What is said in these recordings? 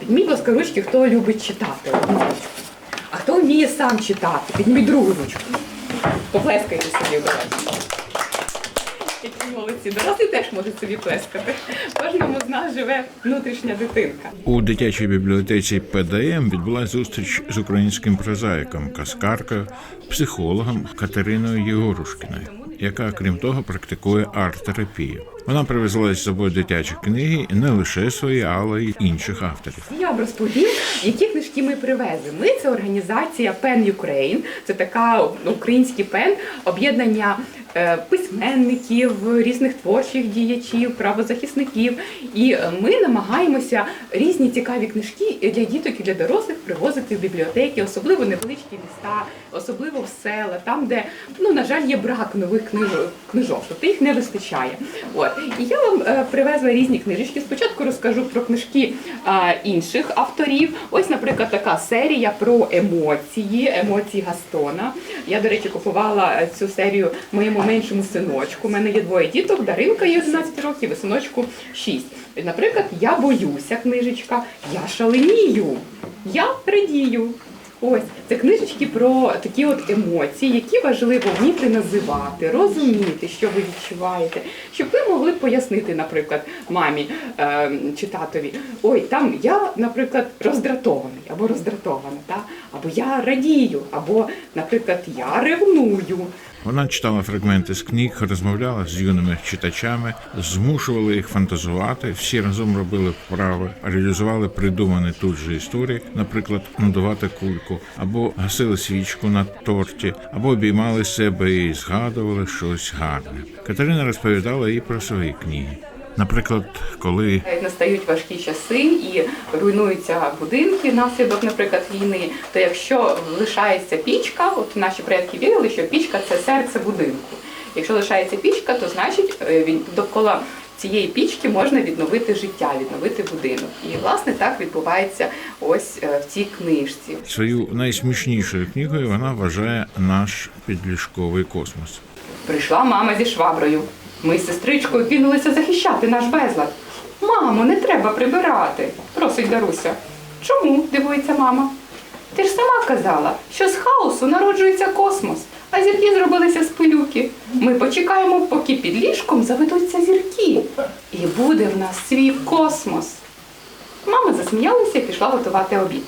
підніміть, будь ручки, хто любить читати. А хто вміє сам читати? Підніміть другу ручку. Поплескайте собі обережно. Які молодці. Дорослі теж можуть собі плескати. Кожному з нас живе внутрішня дитинка. У дитячій бібліотеці ПДМ відбулася зустріч з українським прозаїком, каскаркою, психологом Катериною Єгорушкіною, яка, крім того, практикує арт-терапію. Вона привезла з собою дитячі книги не лише свої, але й інших авторів. Я вам розповім, які книжки ми привезли. Ми це організація Pen Ukraine. Це така український пен, об'єднання письменників, різних творчих діячів, правозахисників. І е, ми намагаємося різні цікаві книжки для діток і для дорослих привозити в бібліотеки, особливо невеличкі міста, особливо в села, там, де ну на жаль є брак нових книжок, книжок, тобто їх не вистачає. От і я вам е, привезла різні книжечки. Спочатку розкажу про книжки інших авторів. Ось, наприклад, така серія про емоції, емоції Гастона. Я, до речі, купувала е, цю серію моєму меншому синочку. У мене є двоє діток, Даринка їй 11 років, і синочку 6. Наприклад, я боюся книжечка, я шаленію, я радію. Ось це книжечки про такі от емоції, які важливо вміти називати, розуміти, що ви відчуваєте, щоб ви могли пояснити, наприклад, мамі е, чи татові, ой, там я, наприклад, роздратований або роздратована, та? або я радію, або, наприклад, я ревную. Вона читала фрагменти з книг, розмовляла з юними читачами, змушувала їх фантазувати. Всі разом робили вправи, реалізували придумані тут же історії, наприклад, надувати кульку, або гасили свічку на торті, або обіймали себе і згадували щось гарне. Катерина розповідала і про свої книги. Наприклад, коли настають важкі часи і руйнуються будинки внаслідок, наприклад, війни, то якщо лишається пічка, от наші предки вірили, що пічка це серце будинку. Якщо лишається пічка, то значить е, він довкола цієї пічки можна відновити життя, відновити будинок. І власне так відбувається ось е, в цій книжці. свою найсмішнішою книгою вона вважає наш підліжковий космос. Прийшла мама зі шваброю. Ми з сестричкою кинулися захищати наш безлад. Мамо, не треба прибирати, просить Даруся. Чому? дивується мама. Ти ж сама казала, що з хаосу народжується космос, а зірки зробилися з пилюки. Ми почекаємо, поки під ліжком заведуться зірки. І буде в нас свій космос. Мама засміялася і пішла готувати обід.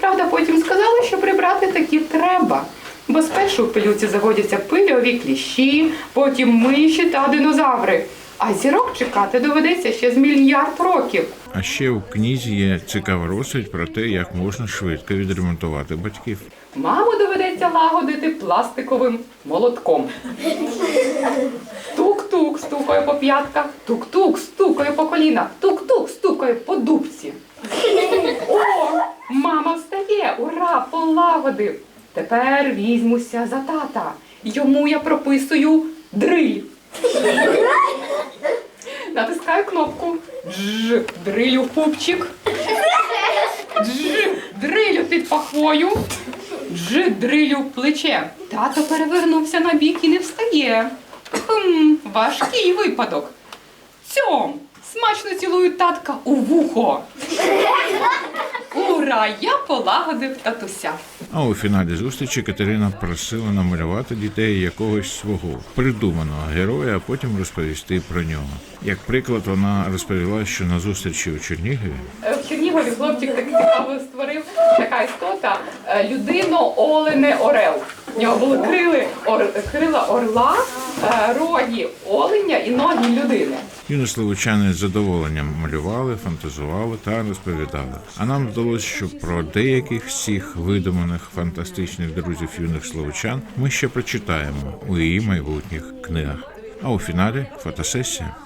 Правда, потім сказала, що прибрати таки треба. Бо спершу в пилюці заводяться пильові кліщі, потім миші та динозаври. А зірок чекати доведеться ще з мільярд років. А ще у книзі є цікава розповідь про те, як можна швидко відремонтувати батьків. Маму доведеться лагодити пластиковим молотком. Тук-тук стукає по п'ятках, тук-тук стукає по колінах, тук-тук стукає по дубці. О, мама встає, ура, полагодив. Тепер візьмуся за тата. Йому я прописую дриль. Натискаю кнопку. Дж, дрилю пупчик. Дж, дрилю під пахвою. Дж, дрилю в плече. Тато перевернувся на бік і не встає. Хм, важкий випадок. Цьом, смачно цілую татка у вухо. Ура! Я полагодив татуся. А у фіналі зустрічі Катерина просила намалювати дітей якогось свого придуманого героя, а потім розповісти про нього. Як приклад, вона розповіла, що на зустрічі у Чернігові Е, В Чернігові хлопчик так цікаво створив така істота е, людино олене орел. У нього були крили, ор, крила орла, е, роги оленя і ноги людини. Юні словочани з задоволенням малювали, фантазували та розповідали. А нам вдалося, що про деяких всіх видуманих фантастичних друзів юних словочан ми ще прочитаємо у її майбутніх книгах. А у фіналі фотосесія.